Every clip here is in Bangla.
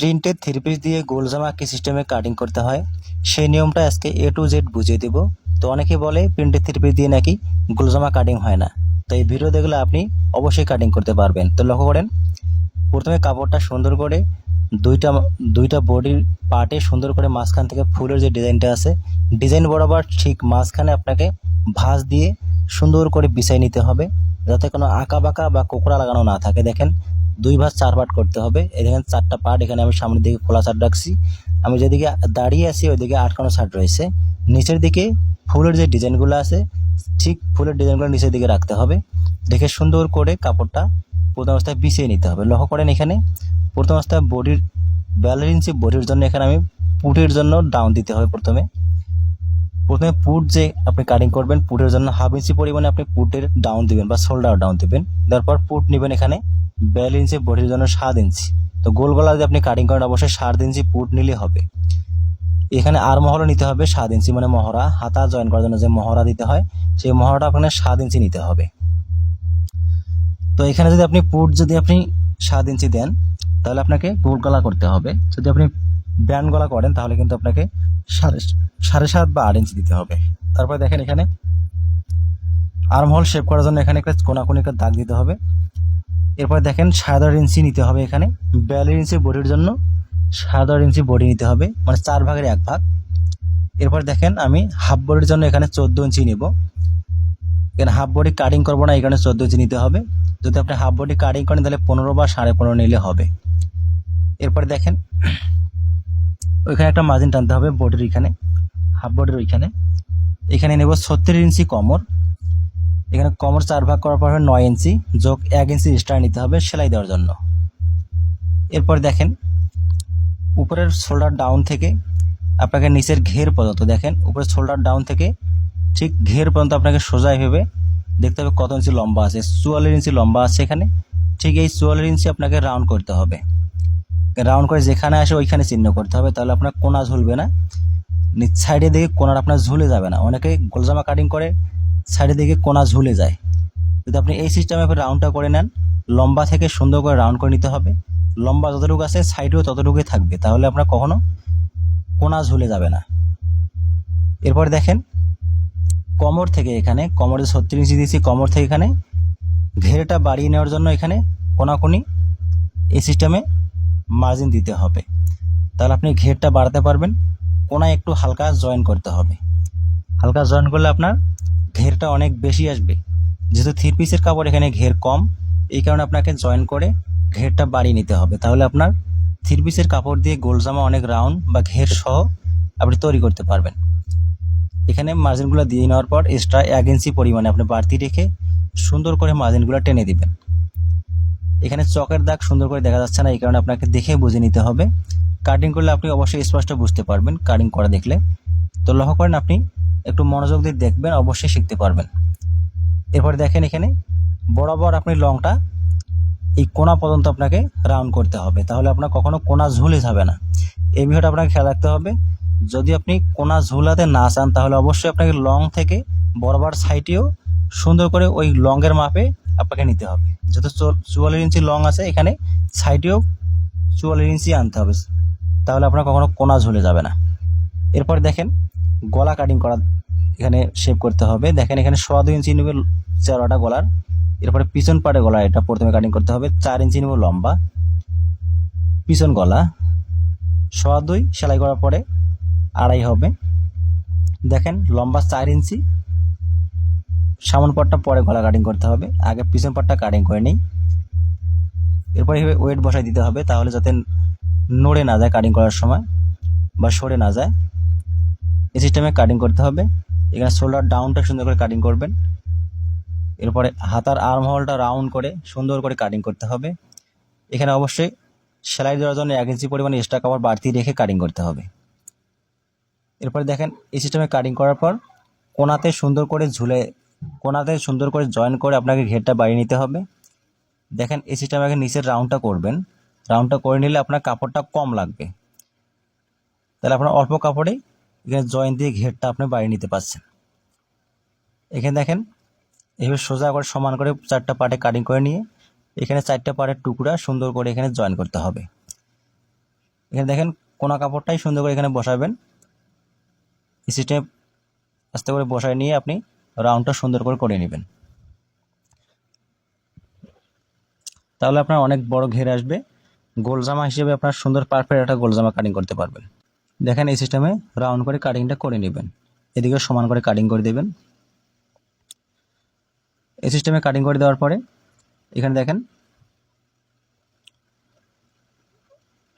প্রিন্টের থ্রি পিস দিয়ে গোল জামা কি সিস্টেমে কাটিং করতে হয়। সেই নিয়মটা আজকে এ টু জেড বুঝিয়ে দেব। তো অনেকে বলে প্রিন্টের থ্রি পিস দিয়ে নাকি গোল জামা কাটিং হয় না। তো এই ভিডিও দেখলে আপনি অবশ্যই কাটিং করতে পারবেন। তো লক্ষ্য করেন, প্রথমে কাপড়টা সুন্দর করে দুইটা দুইটা বডির পার্টে সুন্দর করে মাঝখান থেকে ফুলের যে ডিজাইনটা আছে, ডিজাইন বরাবর ঠিক মাঝখানে আপনাকে ভাঁজ দিয়ে সুন্দর করে বিছাই নিতে হবে, যাতে কোনো আঁকা বাঁকা বা কোকড়া লাগানো না থাকে। দেখেন দুই ভাঁজ চার পার্ট করতে হবে। এই দেখেন চারটা পার্ট, এখানে আমি সামনের দিকে খোলা চার রাখছি। আমি যেদিকে দাঁড়িয়ে আছি, ওইদিকে আটকানো শার্ট রয়েছে। নিচের দিকে ফুলের যে ডিজাইনগুলো আছে, ঠিক ফুলের ডিজাইনগুলো নিচের দিকে রাখতে হবে। দেখে সুন্দর করে কাপড়টা প্রথম অবস্থায় বিছিয়ে নিতে হবে। লক্ষ্য করেন এখানে প্রথম অবস্থায় বডির বিয়াল্লিশ ইঞ্চি বডির জন্য এখানে আমি পুটের জন্য ডাউন দিতে হবে প্রথমে। প্রথমে পুট যে আপনি কাটিং করবেন, পুটের জন্য হাফ ইঞ্চি পরিমাণে আপনি পুটের ডাউন দিবেন বা শোল্ডার ডাউন দিবেন। তারপর পুট নেবেন এখানে বিয়াল্লিশ ইঞ্চি বডির জন্য সাত ইঞ্চি। তো গোল গলা যদি আপনি কাটিং করেন, অবশ্যই সাত ইঞ্চি পুট নিলে হবে। এখানে আর মহড়া নিতে হবে সাত ইঞ্চি মানে মহড়া। হাতা জয়েন করার জন্য যে মহড়া দিতে হয়, সেই মহড়াটা আপনার সাত ইঞ্চি নিতে হবে। তো এখানে যদি আপনি পুট যদি আপনি সাত ইঞ্চি দেন, তাহলে আপনাকে গোল গলা করতে হবে। যদি আপনি ব্যান্ড গলা করেন, তাহলে কিন্তু আপনাকে সাড়ে সাড়ে সাত বা আট ইঞ্চি দিতে হবে। তারপরে দেখেন এখানে আর্মহল শেপ করার জন্য এখানে একটা কোনাকুনি একটা দাগ দিতে হবে। এরপর দেখেন সাড়ে ইঞ্চি নিতে হবে এখানে। বিয়াল্লিশ ইঞ্চি বডির জন্য সাড়ে ইঞ্চি বডি নিতে হবে মানে চার ভাগের এক ভাগ। এরপর দেখেন আমি হাফ বডির জন্য এখানে চোদ্দ ইঞ্চি নিব। এখানে হাফ বডি কাটিং করব না এখানে চোদ্দ ইঞ্চি নিতে হবে। যদি আপনি হাফ বডি কাটিং করেন, তাহলে পনেরো বা সাড়ে পনেরো নিলে হবে। এরপর দেখেন, ওইখানে একটা মার্জিন টানতে হবে বডির এখানে, হাফ বডির ওইখানে। এখানে নেব ছত্রিশ ইঞ্চি কমর। এখানে কমর চার ভাগ করার পর হবে নয় ইঞ্চি, যোগ এক ইঞ্চি এক্সট্রা নিতে হবে সেলাই দেওয়ার জন্য। এরপর দেখেন, উপরের শোল্ডার ডাউন থেকে আপনাকে নিচের ঘের পর্যন্ত দেখেন, উপরের শোল্ডার ডাউন থেকে ঠিক ঘের পর্যন্ত আপনাকে সোজা ভেবে দেখতে হবে কত ইঞ্চি লম্বা আছে, চুয়াল্লিশ ইঞ্চি লম্বা আছে এখানে, ঠিক এই চুয়াল্লিশ ইঞ্চি আপনাকে রাউন্ড করতে হবে। রাউন্ড করে যেখানে আসে ওইখানে চিহ্ন করতে হবে, তাহলে আপনার কোনা ঝুলবে না। নিচ সাইডে দিকে কোনার আপনার ঝুলে যাবে না। অনেকে গোলজামা কাটিং করে সাইডে দিকে কোনা ঝুলে যায়। যদি আপনি এই সিস্টেমে রাউন্ডটা করে নেন, লম্বা থেকে সুন্দর করে রাউন্ড করে নিতে হবে। লম্বা যতটুকু আছে সাইডেও ততটুকুই থাকবে। তাহলে আপনার কখনো কোনা ঝুলে যাবে না। এরপর দেখেন, কমর থেকে এখানে, কমরে ছত্রিশ ইঞ্চি দিয়েছি কমর থেকে এখানে, ঘেরটা বাড়িয়ে নেওয়ার জন্য এখানে কোনাকুনি এই সিস্টেমে মার্জিন দিতে হবে। তাহলে আপনি ঘেরটা বাড়াতে পারবেন। কোনায় একটু হালকা জয়েন করতে হবে। হালকা জয়েন করলে আপনার ঘেরটা অনেক বেশি আসবে। যেহেতু থ্রি পিসের কাপড় এখানে ঘের কম, এই কারণে আপনাকে জয়েন করে ঘেরটা বাড়িয়ে নিতে হবে। তাহলে আপনার থ্রি পিসের কাপড় দিয়ে গোল জামা অনেক রাউন্ড বা ঘের সহ আপনি তৈরি করতে পারবেন। এখানে মার্জিনগুলো দিয়ে নেওয়ার পর এক্সট্রা এক ইঞ্চি পরিমাণে আপনি বাড়তি রেখে সুন্দর করে মার্জিনগুলো টেনে দিবেন। এখানে চকের দাগ সুন্দর করে দেখা যাচ্ছে না, এই কারণে আপনাকে দেখে বুঝে নিতে হবে। কাটিং করলে আপনি অবশ্যই স্পষ্ট বুঝতে পারবেন কাটিং করা দেখলে। তো লক্ষ্য করেন আপনি একটু মনোযোগ দিয়ে দেখবেন, অবশ্যই শিখতে পারবেন। এরপর দেখেন এখানে, বরাবর আপনি লংটা এই কোনা পর্যন্ত আপনাকে রাউন্ড করতে হবে। তাহলে আপনার কখনো কোনা ঝুলে যাবে না। এই বিষয়টা আপনাকে খেয়াল রাখতে হবে। যদি আপনি কোনা ঝুলাতে না চান, তাহলে অবশ্যই আপনাকে লং থেকে বরাবর সাইডেও সুন্দর করে ওই লংয়ের মাপে আপনাকে নিতে হবে। যত চুয়াল্লিশ ইঞ্চি লং আছে, এখানে সাইডেও চুয়াল্লিশ ইঞ্চি আনতে হবে। তাহলে আপনার কখনো কোনা ঝুলে যাবে না। এরপর দেখেন গলা কাটিং করা এখানে শেপ করতে হবে। দেখেন এখানে সোয়া দুই ইঞ্চি নেবে চারোটা গলার। এরপরে পিছন পাড়ে গলা, এটা প্রথমে কাটিং করতে হবে। চার ইঞ্চি নেব লম্বা। পিছন গলা। সোয়া দুই, সেলাই করার পরে আড়াই হবে। দেখেন, লম্বা চার ইঞ্চি। সামন পাটটা পরে গলা কাটিং করতে হবে। আগে পিছন পাটটা কাটিং করে নিই। এরপরে এভাবে ওয়েট বসাই দিতে হবে, তাহলে যাতে নড়ে না যায় কাটিং করার সময় বা সরে না যায়। এই সিস্টেমে কাটিং করতে হবে। এখানে শোল্ডার ডাউনটা সুন্দর করে কাটিং করবেন। এরপরে হাতার আর্ম হোলটা রাউন্ড করে সুন্দর করে কাটিং করতে হবে। এখানে অবশ্যই সেলাই দেওয়ার জন্য এক ইঞ্চি পরিমাণে এক্সট্রা কাপড় বাড়তি রেখে কাটিং করতে হবে। এরপরে দেখেন, এই সিস্টেমে কাটিং করার পর কোনাতে সুন্দর করে ঝুলে, কোনাতে সুন্দর করে জয়েন করে আপনাকে ঘেরটা বাড়িয়ে নিতে হবে। দেখেন, এই সিস্টেমে আগে নিচের রাউন্ডটা করবেন। রাউন্ডটা করে নিলে আপনার কাপড়টা কম লাগবে। তাহলে আপনার অল্প কাপড়েই এখানে জয়েন দিয়ে ঘেরটা আপনি বাড়িয়ে নিতে পারছেন। এখানে দেখেন, এভাবে সোজা করে সমান করে চারটা পার্টে কাটিং করে নিয়ে এখানে চারটা পার্টের টুকরা সুন্দর করে এখানে জয়েন করতে হবে। এখানে দেখেন, কোনা কাপড়টাই সুন্দর করে এখানে বসাবেন। সিস্টেম আস্তে করে বসায় নিয়ে আপনি রাউন্ডটা সুন্দর করে করে নেবেন। তাহলে আপনার অনেক বড় ঘের আসবে। গোলজামা হিসেবে আপনার সুন্দর পারফেক্ট একটা গোলজামা কাটিং করতে পারবেন। দেখেন এই সিস্টেমে রাউন্ড করে কাটিংটা করে নেবেন। এদিকে সমান করে কাটিং করে দেবেন। এই সিস্টেমে কাটিং করে দেওয়ার পরে এখানে দেখেন,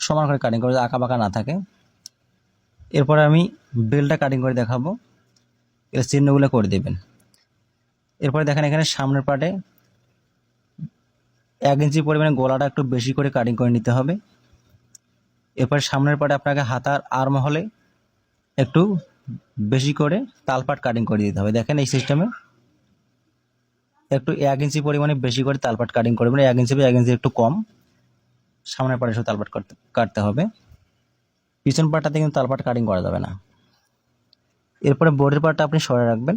সমান করে কাটিং করে আঁকা বাঁকা না থাকে। এরপরে আমি বেলটা কাটিং করে দেখাবো। এর চিহ্নগুলো করে দেবেন। এরপরে দেখেন এখানে সামনের পার্টে এক ইঞ্চি পরিমাণে গলাটা একটু বেশি করে কাটিং করে নিতে হবে। এরপর সামনের পাটে আপনাকে হাতার আর্ম হলে একটু বেশি করে তালপাট কাটিং করে দিতে হবে। দেখেন এই সিস্টেমে একটু এক ইঞ্চি পরিমাণে বেশি করে তালপাট কাটিং করবেন। এক ইঞ্চি বা এক ইঞ্চি একটু কম সামনের পাটে শুধু তালপাট করতে, কাটতে হবে। পিছন পাটটাতে কিন্তু তালপাট কাটিং করা যাবে না। এরপরে বোর্ডের পাটটা আপনি সরাই রাখবেন।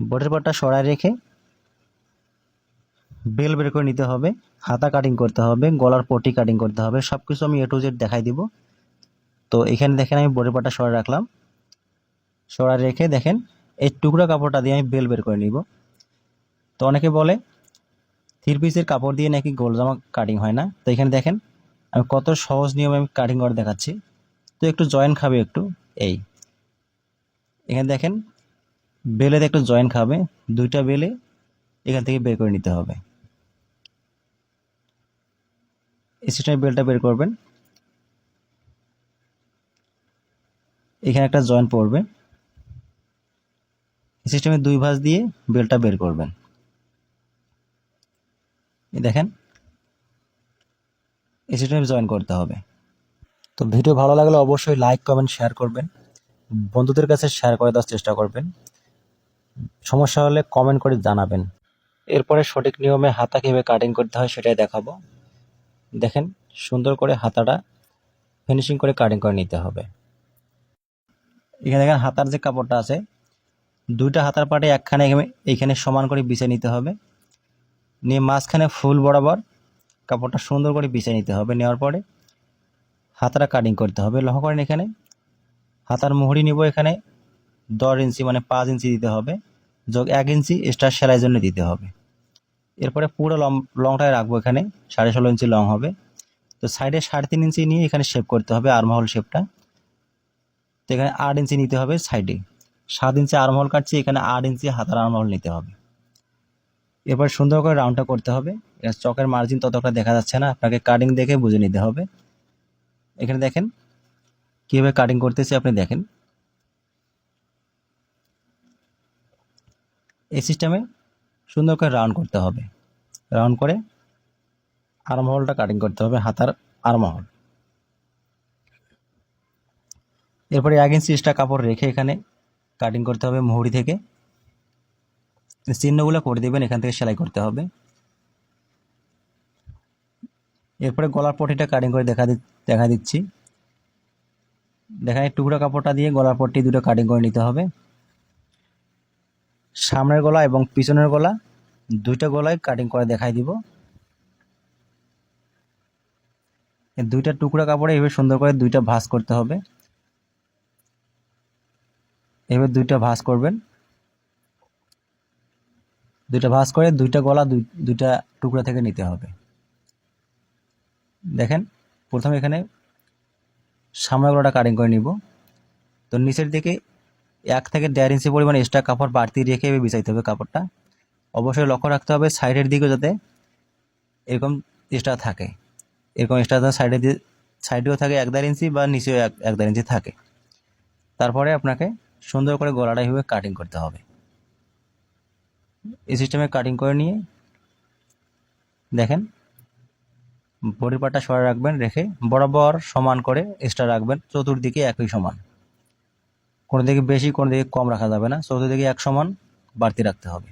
বোর্ডের পাটটা সরাই রেখে বেল বের করে নিতে হবে, হাতা কাটিং করতে হবে, গলার পটি কাটিং করতে হবে সব কিছু আমি এ টু জেড দেখাই দিব। তো এখানে দেখেন আমি বোর্ডের পাটা সরাই রাখলাম। সরাই রেখে দেখেন, এই টুকরা কাপড়টা দিয়ে আমি বেল বের করে নিব। তো অনেকে বলে থ্রি পিসের কাপড় দিয়ে নাকি গোল জামা কাটিং হয় না? তো এখানে দেখেন, আমি কত সহজ নিয়মে আমি কাটিং করে দেখাচ্ছি। তো একটু জয়েন খাবে একটু, এই। এখানে দেখেন, বেলেতে একটু জয়েন খাবে, দুইটা বেলে এখান থেকে বের করে নিতে হবে। সিস্টেমে বেলটা বের করবেন। এখানে একটা জয়েন্ট পড়বে। সিস্টেমে দুই ভাঁজ দিয়ে বেলটা বের করবেন। দেখেন, এই সিস্টেমে জয়েন করতে হবে। তো ভিডিও ভালো লাগলে অবশ্যই লাইক, কমেন্ট, শেয়ার করবেন। বন্ধুদের কাছে শেয়ার করে দেওয়ার চেষ্টা করবেন। সমস্যা হলে কমেন্ট করে জানাবেন। এরপরে সঠিক নিয়মে হাতা কীভাবে কাটিং করতে হয়, সেটাই দেখাবো। দেখেন, সুন্দর করে হাতাটা ফিনিশিং করে কাটিং করে নিতে হবে। এখানে দেখেন, হাতার যে কাপড়টা আছে, দুইটা হাতার পাটে একখানে এখানে- সমান করে বিছিয়ে নিতে হবে। নিয়ে মাঝখানে ফুল বরাবর কাপড়টা সুন্দর করে বিছিয়ে নিতে হবে। নেওয়ার পরে হাতাটা কাটিং করতে হবে। লক্ষ্য করেন এখানে, হাতার মুহুরি নিব এখানে দশ ইঞ্চি মানে পাঁচ ইঞ্চি দিতে হবে। যোগ এক ইঞ্চি এক্সট্রা সেলাইয়ের জন্য দিতে হবে। এরপরে পুরো লং লংটায় রাখব এখানে, সাড়ে ষোলো ইঞ্চি লং হবে। তো সাইডে সাড়ে তিন ইঞ্চি নিয়ে এখানে শেপ করতে হবে আর্মহল শেপটা তো এখানে আট ইঞ্চি নিতে হবে সাইডে। সাত ইঞ্চি আর্মহল কাটছি, এখানে আট ইঞ্চি হাতার আর্মহল নিতে হবে। এরপর সুন্দর করে রাউন্ডটা করতে হবে। চকের মার্জিন ততটা দেখা যাচ্ছে না, আপনাকে কাটিং দেখে বুঝে নিতে হবে। এখানে দেখেন, কীভাবে কাটিং করতেছি আপনি দেখেন। এই সিস্টেমে সুন্দর করে রাউন্ড করতে হবে। রাউন্ড করে আর্মহলটা কাটিং করতে হবে, হাতার আর্মহল এরপরে এক ইঞ্চি কাপড় রেখে এখানে কাটিং করতে হবে মুহুরি থেকে। চিহ্নগুলো করে দেবেন, এখান থেকে সেলাই করতে হবে। এরপরে গলার পটিটা কাটিং করে দেখা দেখা দিচ্ছি। এই টুকরা কাপড়টা দিয়ে গলার পট্টি দুটো কাটিং করে নিতে হবে। সামনের গলা এবং পিছনের গলা দুইটা গলায় কাটিং করে দেখাই দিব। দুইটা টুকরা কাপড়ে এভাবে সুন্দর করে দুইটা ভাঁজ করতে হবে। এভাবে দুইটা ভাঁজ করবেন। দুইটা ভাঁজ করে দুইটা গলা দুই, দুইটা টুকরা থেকে নিতে হবে। দেখেন, প্রথমে এখানে সামনের গলাটা কাটিং করে নিব। তো নিচের দিকে এক থেকে দেড় ইঞ্চি পরিমাণ এক্সট্রা কাপড় বাড়তি রেখে এভাবে বিছাইতে হবে কাপড়টা। অবশ্যই লক্ষ্য রাখতে হবে সাইডের দিকে যাতে এরকম এক্সট্রা থাকে। এরকম এক্সট্রা সাইডে সাইডেও থাকে এক দেড় ইঞ্চি বা নিচেও এক এক দেড় ইঞ্চি থাকে। তারপরে আপনাকে সুন্দর করে গলাটা এভাবে কাটিং করতে হবে। এই সিস্টেমে কাটিং করে নিয়ে দেখেন, বডি পার্টটা সরে রাখবেন, রেখে বরাবর সমান করে এক্সট্রা রাখবেন, চতুর্দিকে একই সমান। কোনো দিকে বেশি, কোনো দিকে কম রাখা যাবে না। চৌদ্দ চতুর্দিকে এক সমান বাড়তি রাখতে হবে।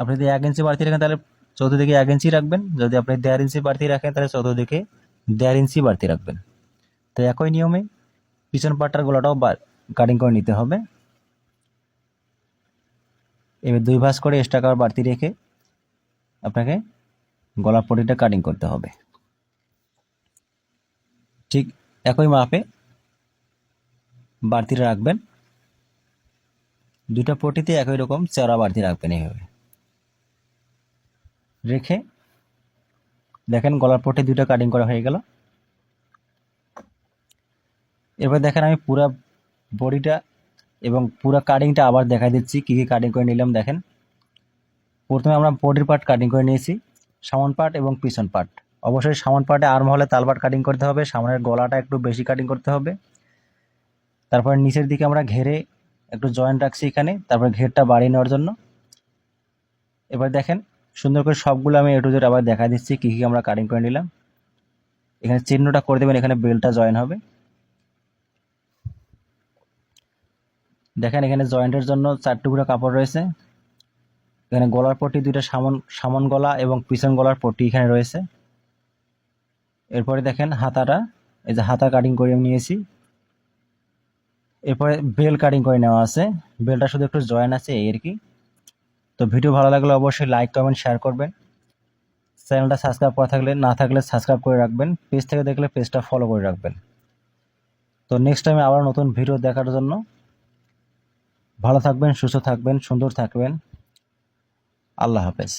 আপনি যদি এক ইঞ্চি বাড়তি রাখেন, তাহলে চৌদ্দ চতুর্দিকে এক ইঞ্চি রাখবেন। যদি আপনি দেড় ইঞ্চি বাড়তি রাখেন, তাহলে চৌদ্দ চতুর্দিকে দেড় ইঞ্চি বাড়তি রাখবেন। তো একই নিয়মে পিছন পাটটার গলাটাও কাটিং করে নিতে হবে। এবার দুই ভাঁজ করে এক্সট্রা কাপড় বাড়তি রেখে আপনাকে গলা পটিটা কাটিং করতে হবে। ঠিক একই মাপে বাড়তি রাখবেন। দুটা পটিতে একই রকম চড়া বাড়তি রাখবেন এইভাবে। রেখে দেখেন গলার পটে দুটো কাটিং করা হয়ে গেল। এবার দেখেন আমি পুরা বডিটা এবং পুরা কাটিংটা আবার দেখা দিচ্ছি, কী কী কাটিং করে নিলাম দেখেন। প্রথমে আমরা বডির পার্ট কাটিং করে নিয়েছি, সামন পার্ট এবং পিছন পার্ট অবশ্যই সামন পার্টে আর্ম হলে তালপাট কাটিং করতে হবে, সামনের গলাটা একটু বেশি কাটিং করতে হবে। তারপর নিচের দিকে আমরা ঘেরে একটু জয়েন্ট রাখছি এখানে, তারপর ঘেরটা বাড়িয়ে নেওয়ার জন্য। এবার দেখেন, সুন্দর করে সবগুলো আমি এটু জেড আবার দেখা দিচ্ছি, কী কী আমরা কাটিং করে নিলাম। এখানে চিহ্নটা করে দেবেন, এখানে বেলটা জয়েন হবে। দেখেন, এখানে জয়েন্টের জন্য চার টুকরো কাপড় রয়েছে। এখানে গলার পট্টি, দুইটা সামন সামন গলা এবং পিছন গলার পট্টি এখানে রয়েছে। এরপরে দেখেন, হাতাটা, এই যে হাতা কাটিং করে আমি নিয়েছি। এরপরে বেল কাটিং করে নেওয়া আছে। বেলটা শুধু একটু জয়েন আছে, এই আর কি। তো ভিডিও ভালো লাগলে অবশ্যই লাইক কমেন্ট শেয়ার করবেন। চ্যানেলটা সাবস্ক্রাইব করা থাকলে, না থাকলে সাবস্ক্রাইব করে রাখবেন। পেজ থেকে দেখলে পেজটা ফলো করে রাখবেন। তো নেক্সট টাইমে আবার নতুন ভিডিও দেখার জন্য ভালো থাকবেন, সুস্থ থাকবেন, সুন্দর থাকবেন। আল্লাহ হাফেজ।